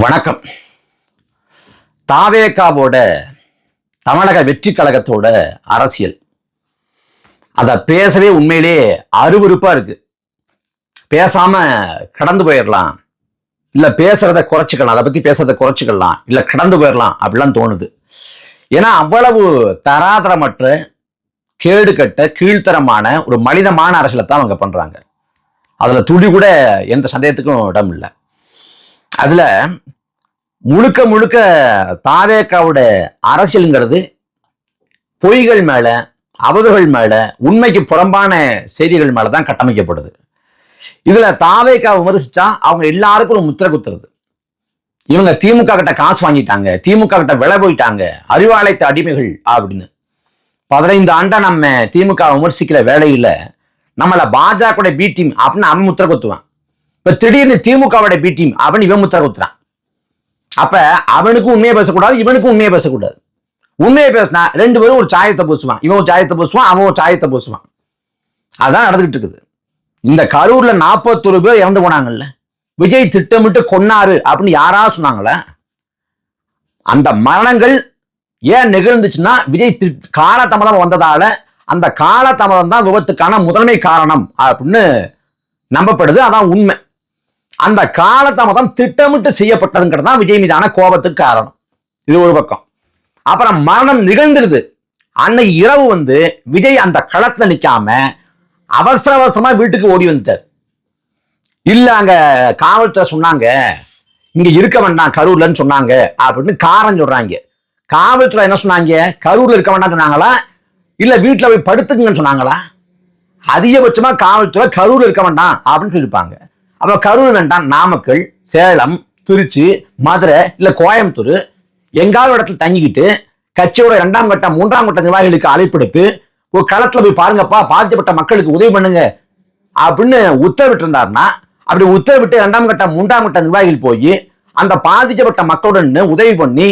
வணக்கம். தாவேகாவோட தமிழக வெற்றி கழகத்தோட அரசியல். அதை பேசவே உண்மையிலே அருவருப்பா இருக்கு. பேசாம கடந்து போயிடலாம் இல்ல பேசுறத குறைச்சிக்கலாம். அதை பத்தி பேசுறத குறைச்சிக்கலாம். இல்ல கடந்து போயிடலாம் அப்படிலாம் தோணுது. ஏன்னா அவ்வளவு தராதரமற்ற கேடுகட்ட கீழ்த்தரமான ஒரு மனிதமான அரசியலை தான் அவங்க பண்றாங்க. அதுல துளி கூட எந்த சந்தேகத்துக்கும் இடம் இல்லை. அதுல முழுக்க முழுக்க தாவேக்காவோட அரசியலுங்கிறது பொய்கள் மேல அவதர்கள் மேல உண்மைக்கு புறம்பான செய்திகள் மேலதான் கட்டமைக்கப்படுது. இதுல தாவேக்கா விமர்சிச்சா அவங்க எல்லாருக்கும் ஒரு முத்திரை குத்துறது. இவங்க திமுக கிட்ட காசு வாங்கிட்டாங்க திமுக கிட்ட விலை போயிட்டாங்க அறிவாலயத்து அடிமைகள் அப்படின்னு. பதினைந்து ஆண்டா நம்ம திமுக விமர்சிக்கிற வேலையில நம்மள பாஜக பி டீம் அப்படின்னு அவன் முத்திரை குத்துவான். இப்ப திடீர்னு திமுகவோட பி டீம் அப்படின்னு இவன் முத்திரை குத்துறான். அப்ப அவனுக்கும் உண்மையை பேசக்கூடாது இவனுக்கும் உண்மையை பேசக்கூடாது. உண்மையை பேசினா ரெண்டு பேரும் ஒரு சாயத்தை பூசுவான். இவன் ஒரு சாயத்தை பூசுவான் அவன் ஒரு சாயத்தை பூசுவான். அதான் நடந்துகிட்டு இருக்குது. இந்த கரூர்ல நாற்பத்தொரு பேர் இறந்து போனாங்கல்ல. விஜய் திட்டமிட்டு கொன்னாரு அப்படின்னு யாரா சொன்னாங்களே? அந்த மரணங்கள் ஏன் நிகழ்ந்துச்சுன்னா விஜய் தி- காலதாமதம் வந்ததால அந்த காலதாமதம் தான் விபத்துக்கான முதன்மை காரணம் அப்படின்னு நம்பப்படுது. அதான் உண்மை. அந்த காலதாமதம் திட்டமிட்டு செய்யப்பட்டதுங்கிறது தான் விஜய் மீதான கோபத்துக்கு காரணம். இது ஒரு பக்கம். அப்புறம் மரணம் நிகழ்ந்துருது. அன்னை இரவு வந்து விஜய் அந்த களத்தில் நிற்காம அவசர அவசரமா வீட்டுக்கு ஓடி வந்துட்டார். இல்லை அங்கே காவல்துறை சொன்னாங்க இங்கே இருக்க வேண்டாம் கரூர்லன்னு சொன்னாங்க அப்படின்னு காரணம் சொல்கிறாங்க காவல்துறை என்ன சொன்னாங்க கரூரில் இருக்க வேண்டாம் சொன்னாங்களா? இல்லை வீட்டில் போய் படுத்துக்குங்கன்னு சொன்னாங்களா? அதிகபட்சமாக காவல்துறை கரூரில் இருக்க வேண்டாம் அப்படின்னு சொல்லியிருப்பாங்க. அப்போ கரூர் வேண்டாம் நாமக்கல் சேலம் திருச்சி மதுரை இல்லை கோயம்புத்தூர் எங்காவது இடத்துல தங்கிக்கிட்டு கட்சியோட இரண்டாம் கட்ட மூன்றாம் கட்ட நிர்வாகிகளுக்கு அழைப்படுத்து ஒரு களத்தில் போய் பாருங்கப்பா பாதிக்கப்பட்ட மக்களுக்கு உதவி பண்ணுங்க அப்படின்னு உத்தரவிட்டு இருந்தாருன்னா அப்படி உத்தரவிட்டு இரண்டாம் கட்ட மூன்றாம் கட்ட நிர்வாகிகள் போய் அந்த பாதிக்கப்பட்ட மக்களுடன் உதவி பண்ணி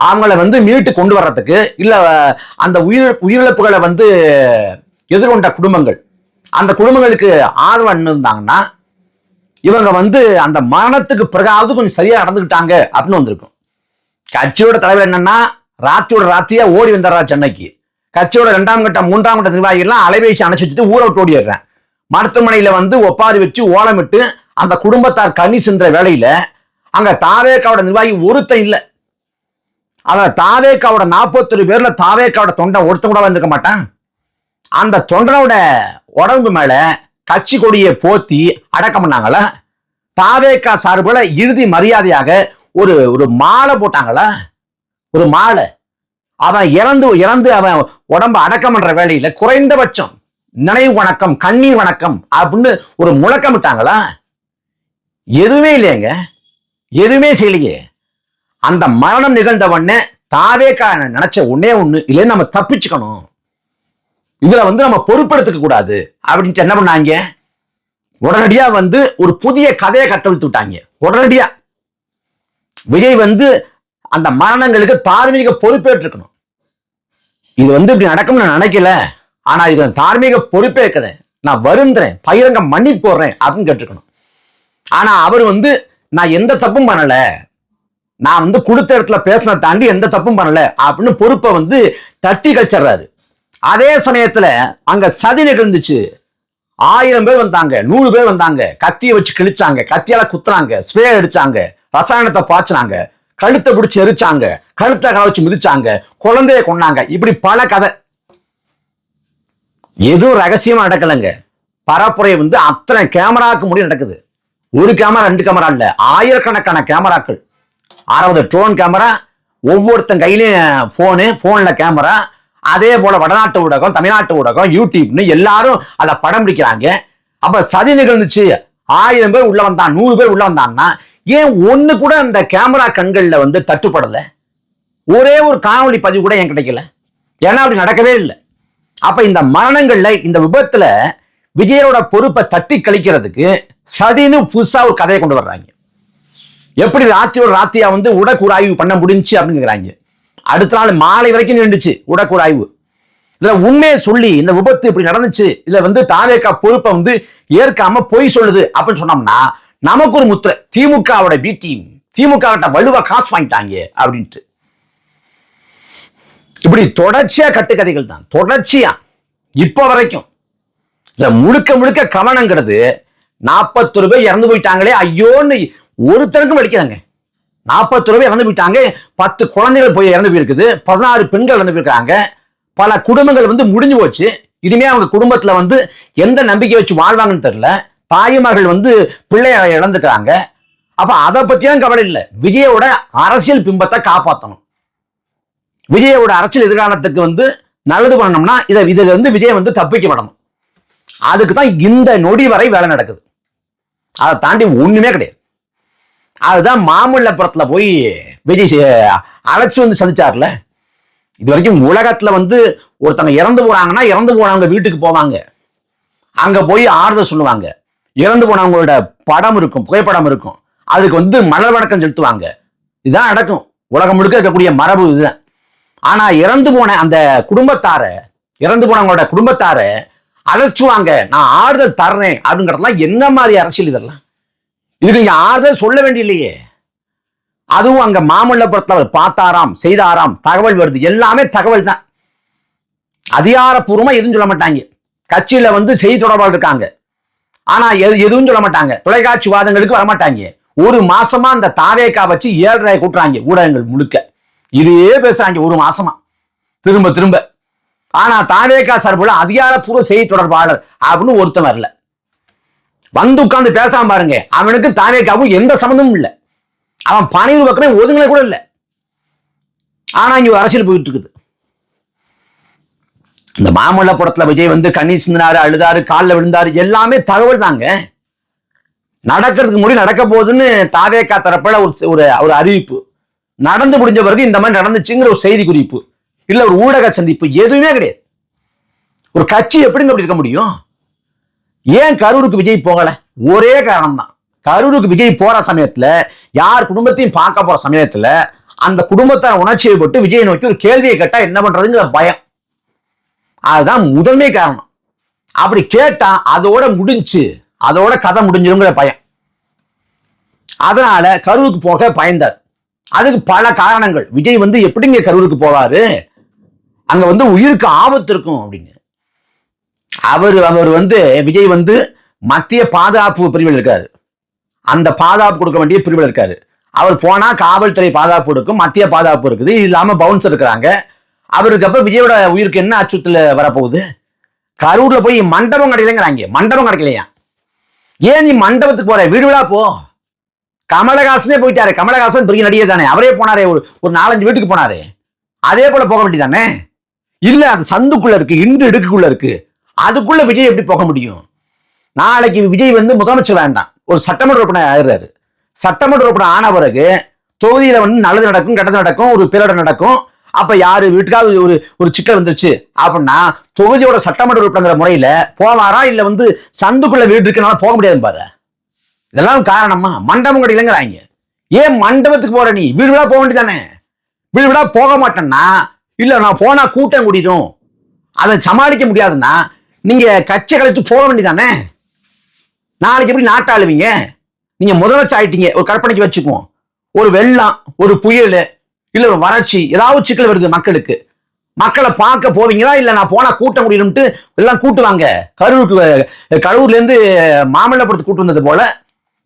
அவங்கள வந்து மீட்டு கொண்டு வர்றதுக்கு இல்லை அந்த உயிர் உயிரிழப்புகளை வந்து எதிர்கொண்ட குடும்பங்கள் அந்த குடும்பங்களுக்கு ஆதரவு இருந்தாங்கன்னா இவங்க வந்து அந்த மரணத்துக்கு பிறகாவது கொஞ்சம் சரியா நடந்துக்கிட்டாங்க அப்படின்னு வந்திருக்கும். கட்சியோட தலைவர் என்னன்னா ராத்தியோட ராத்தியா ஓடி வந்துடுறா சென்னைக்கு. கட்சியோட ரெண்டாம் கட்டம் மூன்றாம் கட்ட நிர்வாகிகள்லாம் அலைபேசி அணைச்சு வச்சுட்டு ஊரை விட்டு ஓடிடுறேன் மருத்துவமனையில வந்து ஒப்பாரி வச்சு ஓலமிட்டு அந்த குடும்பத்தார் கண்ணி சென்ற வேலையில அங்க தாவேக்காவோட நிர்வாகி ஒருத்தன் இல்லை. அத தாவேக்காவோட நாற்பத்தொரு பேர்ல தாவேக்காவோட தொண்டை ஒருத்தன் கூட வந்திருக்க மாட்டான். அந்த தொண்டனோட உடம்பு மேல கட்சி கொடியை போத்தி அடக்கம் பண்ணாங்களா? தாவேக்கா சார்பில் இறுதி மரியாதையாக ஒரு ஒரு மாலை போட்டாங்களா? ஒரு மாலை. அவன் இறந்து இறந்து அவன் உடம்ப அடக்கம் பண்ற வேலையில குறைந்தபட்சம் நினைவு வணக்கம் கண்ணீர் வணக்கம் அப்படின்னு ஒரு முழக்கம் விட்டாங்களா? எதுவுமே இல்லையங்க. எதுவுமே செய்யலையே. அந்த மரணம் நிகழ்ந்த உடனே தாவேக்கா நினைச்ச ஒன்னே ஒண்ணு இல்லைன்னு நம்ம தப்பிச்சுக்கணும். இதுல வந்து நம்ம பொறுப்பெடுத்துக்க கூடாது. அப்படின்ட்டு என்ன பண்ணாங்க? உடனடியா வந்து ஒரு புதிய கதையை கட்டவிழ்த்து விட்டாங்க. உடனடியா. விஜய் வந்து அந்த மரணங்களுக்கு தார்மீக பொறுப்பேற்றிருக்கணும். இது வந்து இப்படி நடக்கும்னு நான் நினைக்கல. ஆனா இது தார்மீக பொறுப்பேற்கிறேன் நான் வருந்துறேன் பகிரங்க மன்னிப்பு போடுறேன் அப்படின்னு கேட்டிருக்கணும். ஆனா அவர் வந்து நான் எந்த தப்பும் பண்ணல. நான் வந்து கொடுத்த இடத்துல பேசின தாண்டி எந்த தப்பும் பண்ணல அப்படின்னு பொறுப்பை வந்து தட்டி கழிச்சிடுறாரு. அதே சமயத்துல அங்க சதி நிகழ்ந்துச்சு. ஆயிரம் பேர் வந்தாங்க நூறு பேர் வந்தாங்க. கத்தியை வச்சு கிழிச்சாங்க கத்தியால குத்துறாங்க ஸ்ப்ரே அடிச்சாங்க ரசாயனத்தை பாய்ச்சினாங்க கழுத்தை பிடிச்சி எரிச்சாங்க கழுத்தை கழிச்சு வச்சு மிதிச்சாங்க குழந்தைய கொண்டாங்க இப்படி பல கதை. எதுவும் ரகசியமா நடக்கலைங்க. பரப்புரை வந்து அத்தனை கேமராக்கு முடியும் நடக்குது. ஒரு கேமரா ரெண்டு கேமரா இல்ல. ஆயிரக்கணக்கான கேமராக்கள். ஆறாவது ட்ரோன் கேமரா ஒவ்வொருத்தன் கையிலயும் போனு போன்ல கேமரா அதே போல வடநாட்டு ஊடகம் தமிழ்நாட்டு ஊடகம் யூடியூப்னு எல்லாரும் அதை படம் பிடிக்கிறாங்க. அப்ப சதி நிகழ்ந்துச்சு. ஆயிரம் பேர் உள்ள வந்தான் நூறு பேர் உள்ள வந்தான்னா ஏன் ஒண்ணு கூட அந்த கேமரா கண்கள்ல வந்து தட்டுப்படல? ஒரே ஒரு காணொலி பதிவு கூட ஏன் கிடைக்கல. ஏன்னா அப்படி நடக்கவே இல்லை. அப்ப இந்த மரணங்கள்ல இந்த விபத்துல விஜயோட பொறுப்பை தட்டி கழிக்கிறதுக்கு சதின்னு புதுசா ஒரு கதையை கொண்டு வர்றாங்க. எப்படி ராத்தியோட ராத்தியா வந்து உடற்கூறாய்வு பண்ண முடிஞ்சுச்சு அப்படின்னு அடுத்த நாள் மாலை வரைக்கும் நின்றுச்சு உடற்கூறாய்வு இதுல உண்மையை சொல்லி இந்த விபத்து இப்படி நடந்துச்சு இதுல வந்து தாவேக்கா பொறுப்பை வந்து ஏற்காம பொய் சொல்லுது அப்படின்னு சொன்னோம்னா நமக்கு ஒரு முத்திரை. திமுகவோட பி டீம் திமுக கிட்ட வலுவா காசு வாங்கிட்டாங்க அப்படின்ட்டு. இப்படி தொடர்ச்சியா கட்டுக்கதைகள் தான். தொடர்ச்சியா. இப்ப வரைக்கும். இதுல முழுக்க முழுக்க கவனங்கிறது நாற்பத்தொரு ரூபாய் இறந்து போயிட்டாங்களே ஐயோன்னு ஒருத்தருக்கும் வலிக்கிறாங்க நாற்பத்தொரு ரூபாய் இறந்து போயிட்டாங்க. பத்து குழந்தைகள் போய் இறந்து போயிருக்குது. பதினாறு பெண்கள் இறந்து போயிருக்காங்க பல குடும்பங்கள் வந்து முடிஞ்சு போச்சு. இனிமே அவங்க குடும்பத்துல வந்து எந்த நம்பிக்கை வச்சு வாழ்வாங்கன்னு தெரியல. தாய்மார்கள் வந்து பிள்ளைய இழந்துக்கிறாங்க. அப்ப அதை பத்தியும் கவலை இல்லை. விஜயோட அரசியல் பிம்பத்தை காப்பாற்றணும் விஜயோட அரசியல் எதிர்காலத்துக்கு வந்து நல்லது பண்ணணும்னா இதை இதுல இருந்து விஜய் வந்து தப்பிக்க விடணும். அதுக்கு தான் இந்த நொடி வரை வேலை நடக்குது. அதை தாண்டி ஒண்ணுமே கிடையாது. அதுதான் மாமல்லபுரத்துல போய் விஜய் செ- அழைச்சு வந்து சந்திச்சார்ல. இது வரைக்கும் உலகத்துல வந்து ஒருத்தங்க இறந்து போனாங்கன்னா இறந்து போனவங்க வீட்டுக்கு போவாங்க. அங்க போய் ஆறுதல் சொல்லுவாங்க. இறந்து போனவங்களோட படம் இருக்கும் புகைப்படம் இருக்கும். அதுக்கு வந்து மலர் வணக்கம் செலுத்துவாங்க. இதுதான் நடக்கும். உலகம் முழுக்க இருக்கக்கூடிய மரபு இதுதான். ஆனா இறந்து போன அந்த குடும்பத்தார இறந்து போனவங்களோட குடும்பத்தார அழைச்சுவாங்க. நான் ஆறுதல் தர்றேன் அப்படிங்கறதெல்லாம் என்ன மாதிரி அரசியல் இதெல்லாம்? இதுக்கு இங்க ஆறுதல் சொல்ல வேண்டியில்லையே. அதுவும் அங்க மாமல்லபுரத்தில் அவர் பார்த்தாராம் செய்தாராம் தகவல் வருது. எல்லாமே தகவல் தான். அதிகாரப்பூர்வமா எதுவும் சொல்ல மாட்டாங்க. கட்சியில வந்து செய்தி தொடர்பாளர் இருக்காங்க. ஆனா எது எதுவும் சொல்ல மாட்டாங்க. தொலைக்காட்சி வாதங்களுக்கு வர மாட்டாங்க. ஒரு மாசமா அந்த தாவேக்கா வச்சு ஏழரை கூட்டுறாங்க ஊடகங்கள் முழுக்க. இதே பேசுறாங்க ஒரு மாசமா. திரும்ப திரும்ப. ஆனா தாவேக்கா சார்புல அதிகாரப்பூர்வ செய்தி தொடர்பாளர் அப்படின்னு ஒருத்தன் வரல. வந்து உட்கார்ந்து பேசாம பாருங்க. அவனுக்கு தாவேக்காவும் எந்த சம்மந்தமும் இல்லை. அவன் பனையூர் பக்கமே ஒதுங்கின கூட இல்லை. ஆனா இங்க ஒரு அரசியல் போயிட்டு இருக்குது. இந்த மாமல்லபுரத்துல விஜய் வந்து கண்ணீர் சிந்தினாரு அழுதாரு காலில் விழுந்தாரு எல்லாமே தகவல் தாங்க. நடக்கிறதுக்கு முடி நடக்க போகுதுன்னு தாவேக்கா தரப்பில் ஒரு ஒரு அறிவிப்பு. நடந்து முடிஞ்ச பிறகு இந்த மாதிரி நடந்துச்சுங்கிற ஒரு செய்தி குறிப்பு. இல்ல ஒரு ஊடக சந்திப்பு எதுவுமே கிடையாது. ஒரு கட்சி எப்படிங்க அப்படி இருக்க முடியும்? ஏன் கரூருக்கு விஜய் போகல? ஒரே காரணம் தான் கரூருக்கு விஜய் போற சமயத்துல யார் குடும்பத்தையும் பார்க்க போற சமயத்துல அந்த குடும்பத்தை உணர்ச்சியை போட்டு விஜய் நோக்கி ஒரு கேள்வியை கேட்டா என்ன பண்றதுங்கிற பயம். அதுதான் முதன்மை காரணம். அப்படி கேட்டா அதோட முடிஞ்சு அதோட கதை முடிஞ்சிருங்கிற பயம். அதனால கரூருக்கு போக பயந்தார். அதுக்கு பல காரணங்கள். விஜய் வந்து எப்படிங்க கரூருக்கு போவாரு? அங்க வந்து உயிருக்கு ஆபத்து இருக்கும் அப்படின்னு. அவர் அவர் வந்து விஜய் வந்து மத்திய பாதுகாப்பு பிரிவில் இருக்காரு. அந்த பாதுகாப்பு கொடுக்க வேண்டிய பிரிவில் இருக்காரு. அவர் போனா காவல்துறை பாதுகாப்பு இருக்கும் மத்திய பாதுகாப்பு இருக்குது. இது இல்லாம பவுன்ஸ் இருக்கிறாங்க. அவருக்கு அப்ப விஜயோட உயிருக்கு என்ன அச்சுறுத்தல வரப்போகுது? கரூர்ல போய் மண்டபம் கிடைக்கலங்கிறாங்க. மண்டபம் கிடைக்கலையா? ஏன் நீ மண்டபத்துக்கு போற? வீடு விழா போ. கமலஹாசனே போயிட்டாரு. கமலஹாசன் பெரிய நடிகை தானே. அவரே போனாரே. ஒரு ஒரு நாலஞ்சு வீட்டுக்கு போனாரு. அதே போல போக வேண்டியதானே இல்ல அது சந்துக்குள்ள இருக்கு. இன்று இடுக்குள்ள இருக்கு. அதுக்குள்ள விஜய் எப்படி போக முடியும்? நாளைக்கு விஜய் வந்து முதலமைச்சர் வேண்டாம். ஒரு சட்டமன்ற உறுப்பினர் ஆயிடுறாரு. சட்டமன்ற உறுப்பினர் ஆன பிறகு தொகுதியில வந்து நல்லது நடக்கும் கெட்டது நடக்கும் ஒரு பேரிடர் நடக்கும். அப்ப யாரு வீட்டுக்காவது ஒரு ஒரு சிக்கல் வந்துருச்சு. அப்படின்னா தொகுதியோட சட்டமன்ற உறுப்பினர் முறையில போவாரா? இல்ல வந்து சந்துக்குள்ள வீடு இருக்கனால போக முடியாது பாரு. இதெல்லாம் காரணமா? மண்டபம் கிடைக்கலங்கிறாங்க ஏன் மண்டபத்துக்கு போற நீ? வீடு விடா போக வேண்டியதானே? வீடு விடா போக மாட்டேன்னா இல்ல நான் போனா கூட்டம் கூட்டிடும் அதை சமாளிக்க முடியாதுன்னா நீங்க கட்சி கழிச்சு போக வேண்டியதானே நாளைக்கு எப்படி நாட்டாளுவீங்க நீங்க முதலமைச்சர் ஆயிட்டீங்க. ஒரு கற்பனைக்கு வச்சுக்குவோம். ஒரு வெள்ளம் ஒரு புயல் இல்ல ஒரு வறட்சி ஏதாவது சிக்கல் வருது மக்களுக்கு. மக்களை பார்க்க போவீங்களா? இல்ல நான் போனா கூட்ட முடியணும்ட்டு எல்லாம் கூட்டுவாங்க. கரூருக்கு கரூர்லேருந்து கரூர்ல இருந்து மாமல்லபுரத்துக்கு கூட்டு வந்தது போல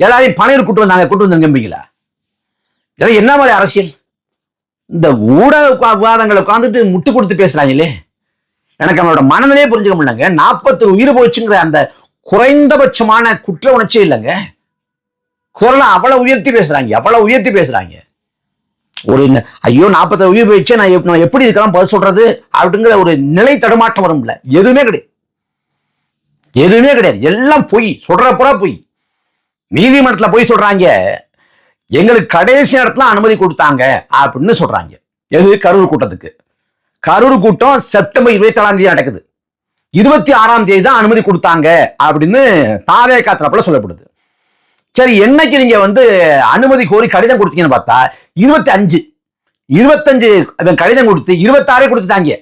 எல்லாரையும் பனையூர் கூட்டு வந்தாங்க. கூட்டு வந்து நம்பிங்களா இதெல்லாம் என்ன மாதிரி அரசியல்? இந்த ஊடக விவாதங்களை உட்காந்துட்டு முட்டு கொடுத்து பேசுறாங்களே. எனக்கு அவனோட மனநிலையே புரிஞ்சுக்க முடியலங்க. நாற்பத்தி உயிர் போச்சுங்கிற அந்த குறைந்தபட்சமான குற்ற உணர்ச்சி இல்லைங்க. குரலை அவ்வளோ உயர்த்தி பேசுகிறாங்க எவ்வளோ உயர்த்தி பேசுகிறாங்க ஒரு ஐயோ நாற்பத்தி உயிர் போயிடுச்சு நான் நான் எப்படி இருக்கலாம் பதில் சொல்கிறது அப்படிங்கிற ஒரு நிலை தடுமாற்றம் வரும்ல எதுவுமே கிடையாது. எதுவுமே கிடையாது. எல்லாம் பொய் சொல்கிற புறா பொய். நீதிமன்றத்தில் போய் சொல்கிறாங்க எங்களுக்கு கடைசி இடத்துல அனுமதி கொடுத்தாங்க அப்படின்னு சொல்கிறாங்க எது? கரூர் கூட்டத்துக்கு. கரூர் கூட்டம் செப்டம்பர் இருபத்தி ஏழாம் தேதி நடக்குது. இருபத்தி ஆறாம் தேதி தான் அனுமதி கொடுத்தாங்க அப்படின்னு தாவே காத்திரப்புல சொல்லப்படுது. சரி என்னைக்கு நீங்க வந்து அனுமதி கோரி கடிதம் கொடுத்தீங்கன்னு பார்த்தா இருபத்தி அஞ்சு இருபத்தஞ்சு கடிதம் கொடுத்து இருபத்தாறே கொடுத்துட்டாங்க.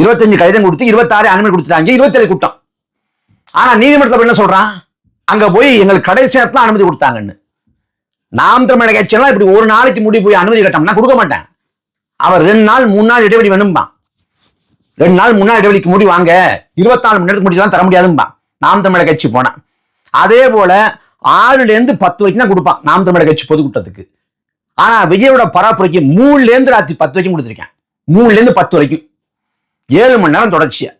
இருபத்தஞ்சு கடிதம் கொடுத்து இருபத்தாறு அனுமதி கொடுத்துட்டாங்க. இருபத்தேழு கூட்டம். ஆனா நீதிமன்றத்தில் என்ன சொல்றான்? அங்க போய் எங்களுக்கு கடைசி நேரத்தில் அனுமதி கொடுத்தாங்கன்னு. நாம் தமிழக கட்சியெல்லாம் இப்படி ஒரு நாளைக்கு முடி போய் அனுமதி கட்டோம்னா கொடுக்க மாட்டேன். அவர் ரெண்டு நாள் மூணு நாள் இடைவெளி வேணும்பான். ரெண்டு நாள் மூணு நாள் இடைவெளிக்கு முடி வாங்க இருபத்தாலு மணி நேரத்துக்கு முடியலாம் தர முடியாதும்பான். நாம் தமிழக கட்சி போனான் அதே போல ஆறுல இருந்து பத்து வரைக்கும் தான் கொடுப்பான் நாம் தமிழக கட்சி பொதுக்கூட்டத்துக்கு. ஆனா விஜயோட பராப்புரைக்கு மூணுல இருந்து ராத்திரி பத்து வரைக்கும் கொடுத்துருக்கேன். மூணுல இருந்து பத்து வரைக்கும். ஏழு மணி நேரம் தொடர்ச்சியா.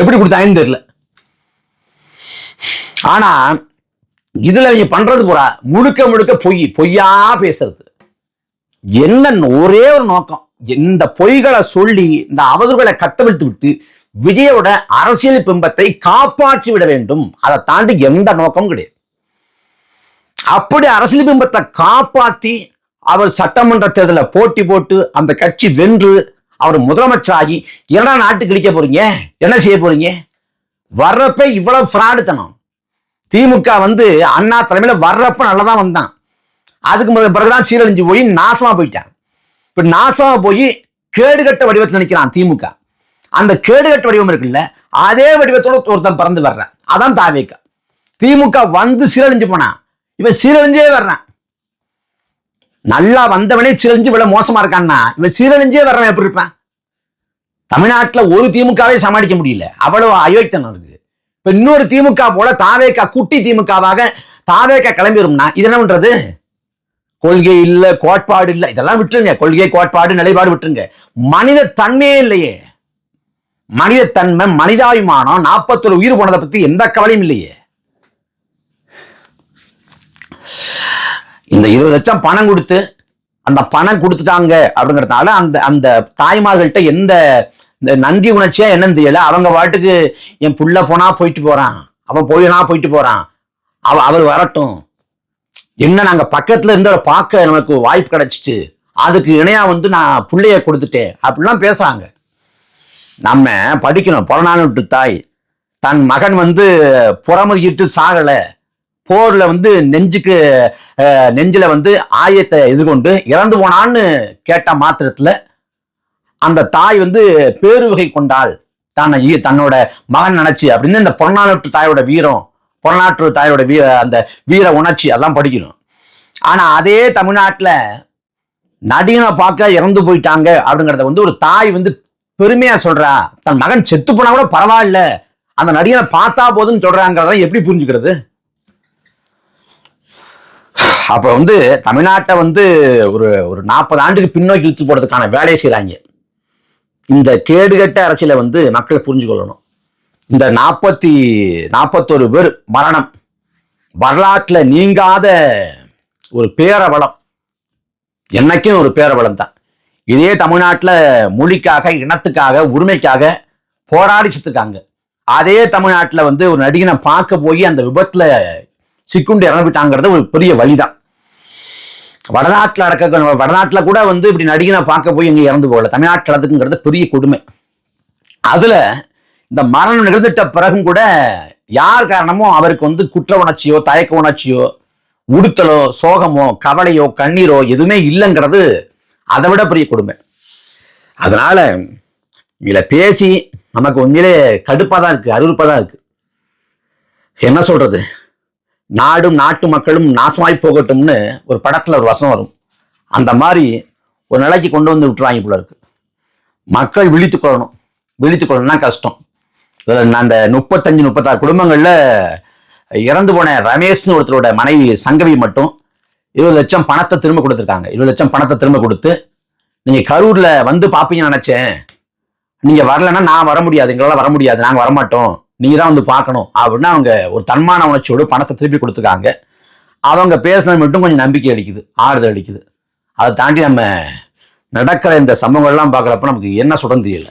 எப்படி கொடுத்தாங்கன்னு தெரியல. ஆனா இதுல இவங்க பண்றது பூரா முழுக்க முழுக்க பொய் பொய்யா பேசுறது. என்ன ஒரே ஒரு நோக்கம். இந்த பொய்களை சொல்லி இந்த அவதூறுகளை கட்டவிழ்த்து விட்டு விஜயோட அரசியல் பிம்பத்தை காப்பாற்றி விட வேண்டும். அதை தாண்டி எந்த நோக்கமும் கிடையாது. அப்படி அரசியல் பிம்பத்தை காப்பாற்றி அவர் சட்டமன்ற தேர்தலில் போட்டி போட்டு அந்த கட்சி வென்று அவர் முதலமைச்சராகி என்ன நாட்டுக்கு இடிக்க போறீங்க? என்ன செய்ய போறீங்க? வர்றப்ப இவ்வளவு ஃப்ராடுத்தனம் திமுக வந்து அண்ணா தலைமையில் வர்றப்ப நல்லதான் வந்தான். அதுக்கு முதல் பிறகுதான் சீரழிஞ்சு போய் நாசமா போயிட்டான். இப்ப நாசமா போய் கேடுகட்ட வடிவத்தில் நிற்கிறான் திமுக. அந்த கேடுகட்ட வடிவம் இருக்குல்ல அதே வடிவத்தோட ஒருத்தன் பறந்து வர்றான். அதான் தாவேக்கா. திமுக வந்து சீரழிஞ்சு போனான் இவன் சீரழிஞ்சே வர்றான். நல்லா வந்தவனே சீரழிஞ்சு இவ்வளவு மோசமா இருக்கான்னா இவன் சீரழிஞ்சே வர்றவன் எப்படி இருப்பான்? தமிழ்நாட்டுல ஒரு திமுகவே சமாளிக்க முடியல. அவ்வளவு அயோக்கியத்தனம் இருக்குது இப்ப இன்னொரு திமுக போல தாவேக்கா குட்டி திமுகவாக தாவேக்கா கிளம்பிடும்னா இது என்ன பண்றது? கொள்கை இல்ல கோட்பாடு இல்ல. இதெல்லாம் விட்டுருங்க. கொள்கை கோட்பாடு நிலைப்பாடு விட்டுருங்க. மனித தன்மையே இல்லையே. மனித தன்மை மனிதாபிமானம் நாற்பத்தொரு உயிர் போனதை பத்தி எந்த கவலையும் இல்லையே. இந்த இருபது லட்சம் பணம் கொடுத்து அந்த பணம் கொடுத்துட்டாங்க அப்படிங்கறதுனால அந்த அந்த தாய்மார்கள்ட்ட எந்த இந்த நன்றி உணர்ச்சியா என்னன்னு தெரியல. அவங்க பாட்டுக்கு என் புள்ள போனா போயிட்டு போறான். அவன் போயினா போயிட்டு போறான். அவ அவர் வரட்டும். என்ன நாங்க பக்கத்துல இருந்து அவரை பார்க்க நமக்கு வாய்ப்பு கிடைச்சிச்சு. அதுக்கு இணையா வந்து நான் பிள்ளைய கொடுத்துட்டேன். அப்படிலாம் பேசுறாங்க. நம்ம படிக்கணும். புறநானூற்று தாய். தன் மகன் வந்து புறமுகிட்டு சாகல. போர்ல வந்து நெஞ்சுக்கு நெஞ்சில வந்து ஆயத்தை எதிர்கொண்டு இறந்து போனான்னு கேட்ட மாத்திரத்துல அந்த தாய் வந்து பேருவகை கொண்டாள். தன்னை தன்னோட மகன் நினைச்சு அப்படின்னு இந்த புறநானூற்று தாயோட வீரம் புறநாற்று தாயோட வீர அந்த வீர உணர்ச்சி அதெல்லாம் படிக்கணும். ஆனால் அதே தமிழ்நாட்டில் நடிகனை பார்க்க இறந்து போயிட்டாங்க அப்படிங்கிறத வந்து ஒரு தாய் வந்து பெருமையா சொல்றா. தன் மகன் செத்து போனா கூட பரவாயில்ல. அந்த நடிகனை பார்த்தா போதுன்னு சொல்றாங்கிறத எப்படி புரிஞ்சுக்கிறது? அப்ப வந்து தமிழ்நாட்டை வந்து ஒரு ஒரு நாற்பது ஆண்டுக்கு பின்னோக்கி இழுத்து போறதுக்கான வேலையை செய்கிறாங்க இந்த கேடுகட்ட அரசியலை வந்து மக்கள் புரிஞ்சுக்கொள்ளணும். இந்த நாற்பத்தி நாற்பத்தொரு பேர் மரணம். வரலாற்றில் நீங்காத ஒரு பேரவலம். என்னைக்கும் ஒரு பேரவலம் தான். இதே தமிழ்நாட்டில் மொழிக்காக இனத்துக்காக உரிமைக்காக போராடி செத்துக்காங்க அதே தமிழ்நாட்டில் வந்து ஒரு நடிகனை பார்க்க போய் அந்த விபத்தில் சிக்குண்டு இறந்துட்டாங்கிறது ஒரு பெரிய வழிதான். வடநாட்டில் நடக்க வடநாட்டில் கூட வந்து இப்படி நடிகனை பார்க்க போய் இங்கே இறந்து போகல. தமிழ்நாட்டில் நடக்குங்கிறது பெரிய கொடுமை. அதில் இந்த மரணம் நிகழ்ந்துட்ட பிறகும் கூட யார் காரணமோ அவருக்கு வந்து குற்ற உணர்ச்சியோ தயக்க உணர்ச்சியோ உடுத்தலோ சோகமோ கவலையோ கண்ணீரோ எதுவுமே இல்லைங்கிறது அதை விட பெரிய கொடுமை. அதனால இதில் பேசி நமக்கு உண்மையிலே கடுப்பாக தான் இருக்குது அருவருப்பாக தான் இருக்குது என்ன சொல்கிறது நாடும் நாட்டு மக்களும் நாசமாய் போகட்டும்னு ஒரு படத்தில் ஒரு வசனம் வரும். அந்த மாதிரி ஒரு நிலைக்கு கொண்டு வந்து விட்டுருவாங்க போல இருக்கு. மக்கள் விழித்து கொள்ளணும். விழித்து கொள்ளணும்னா கஷ்டம். நான் அந்த முப்பத்தஞ்சு முப்பத்தாறு குடும்பங்கள்ல இறந்து போன ரமேஷ்னு ஒருத்தரோட மனைவி சங்கவி மட்டும் இருபது லட்சம் பணத்தை திரும்ப கொடுத்துருக்காங்க. இருபது லட்சம் பணத்தை திரும்ப கொடுத்து நீங்க கரூர்ல வந்து பார்ப்பீங்கன்னு நினச்சேன். நீங்க வரலைன்னா நான் வர முடியாது எங்களால வர முடியாது நாங்க வரமாட்டோம். நீ தான் வந்து பார்க்கணும். அப்படின்னா அவங்க ஒரு தன்மான உணர்ச்சியோடு பணத்தை திருப்பி கொடுத்துருக்காங்க. அவங்க பேசினது மட்டும் கொஞ்சம் நம்பிக்கை அளிக்குது ஆறுதல் அளிக்குது. அதை தாண்டி நம்ம நடக்கிற இந்த சம்பவங்கள்லாம் பார்க்குறப்ப நமக்கு என்ன சொல்றதுன்னு தெரியல